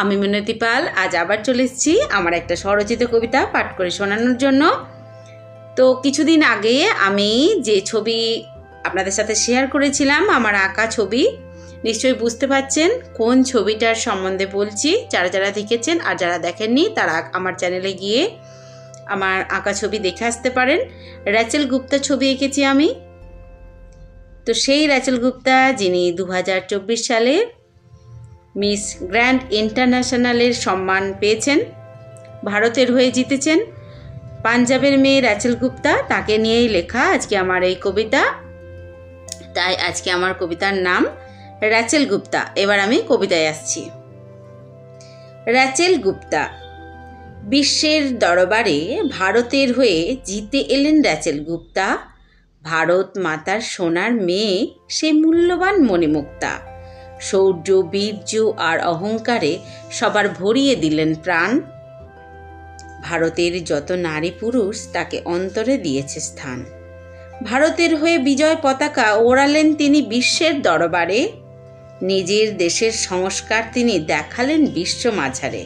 আমি মিনতি পাল, আজ আবার চলে এসেছি আমার একটা স্বরচিত কবিতা পাঠ করে শোনানোর জন্য। তো কিছুদিন আগে আমি যে ছবি আপনাদের সাথে শেয়ার করেছিলাম, আমার আঁকা ছবি, নিশ্চয়ই বুঝতে পারছেন কোন ছবিটার সম্বন্ধে বলছি। যারা যারা দেখেছেন আর যারা দেখেননি, তারা আমার চ্যানেলে গিয়ে আমার আঁকা ছবি দেখে আসতে পারেন। র্যাচেল গুপ্তা ছবি এঁকেছি আমি। তো সেই র্যাচেল গুপ্তা, যিনি দু হাজার চব্বিশ সালে মিস গ্র্যান্ড ইন্টারন্যাশনালের সম্মান পেয়েছেন, ভারতের হয়ে জিতেছেন। পাঞ্জাবের মেয়ে র্যাচেল গুপ্তা, তাকে নিয়েই লেখা আজকে আমার এই কবিতা। তাই আজকে আমার কবিতার নাম র্যাচেল গুপ্তা। এবার আমি কবিতায় আসছি। র্যাচেল গুপ্তা, বিশ্বের দরবারে ভারতের হয়ে জিতে এলেন র্যাচেল গুপ্তা। ভারত মাতার সোনার মেয়ে, সে মূল্যবান মণিমুক্তা। শৌর্য বীর্য আর অহংকারে সবার ভরিয়ে দিলেন প্রাণ। ভারতের যত নারী পুরুষ তাকে অন্তরে দিয়েছে স্থান। ভারতের হয়ে বিজয় পতাকা ওড়ালেন তিনি বিশ্বের দরবারে। নিজের দেশের সংস্কার তিনি দেখালেন বিশ্ব মাঝারে।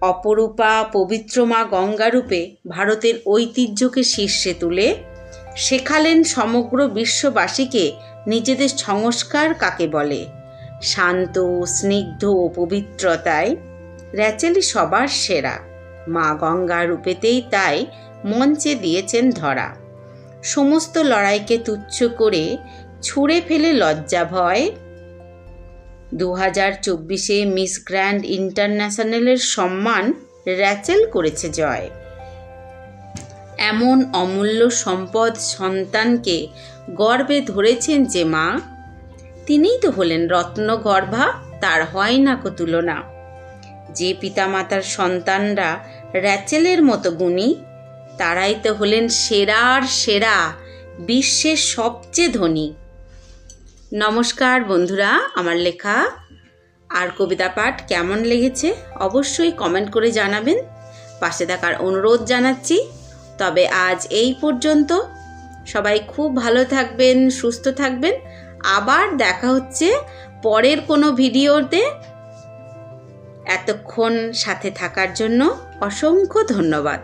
অপরূপা পবিত্র মা গঙ্গারূপে ভারতের ঐতিহ্যকে শীর্ষে তুলে, শেখালেন সমগ্র বিশ্ববাসীকে নিজেদের সংস্কার কাকে বলে? শান্ত, স্নিগ্ধ ও পবিত্রতায় র্যাচেলি সবার সেরা। মা গঙ্গা রূপেতেই তাই মঞ্চে দিয়েছেন ধরা। সমস্ত লড়াইকে তুচ্ছ করে ছুঁড়ে ফেলে লজ্জা ভয়। দু হাজার চব্বিশে মিস গ্র্যান্ড ইন্টারন্যাশনালের সম্মান র্যাচেল করেছে জয়। এমন অমূল্য সম্পদ সন্তানকে গর্বে ধরেছেন যে মা? তিনিই তো হলেন রত্নগর্ভা তার হয় না কো তুলনা। যে পিতামাতার সন্তানরা র্যাচেলের মতো গুণী, তারাই তো হলেন সেরার সেরা, বিশ্বের সবচেয়ে ধনী। নমস্কার বন্ধুরা, আমার লেখা আর কবিতা পাঠ কেমন লেগেছে? অবশ্যই কমেন্ট করে জানাবেন। পাশে থাকার অনুরোধ জানাচ্ছি। তবে আজ এই পর্যন্ত। সবাই খুব ভালো থাকবেন, সুস্থ থাকবেন। আবার দেখা হচ্ছে পরের কোনো ভিডিওতে। এতক্ষণ সাথে থাকার জন্য অসংখ্য ধন্যবাদ।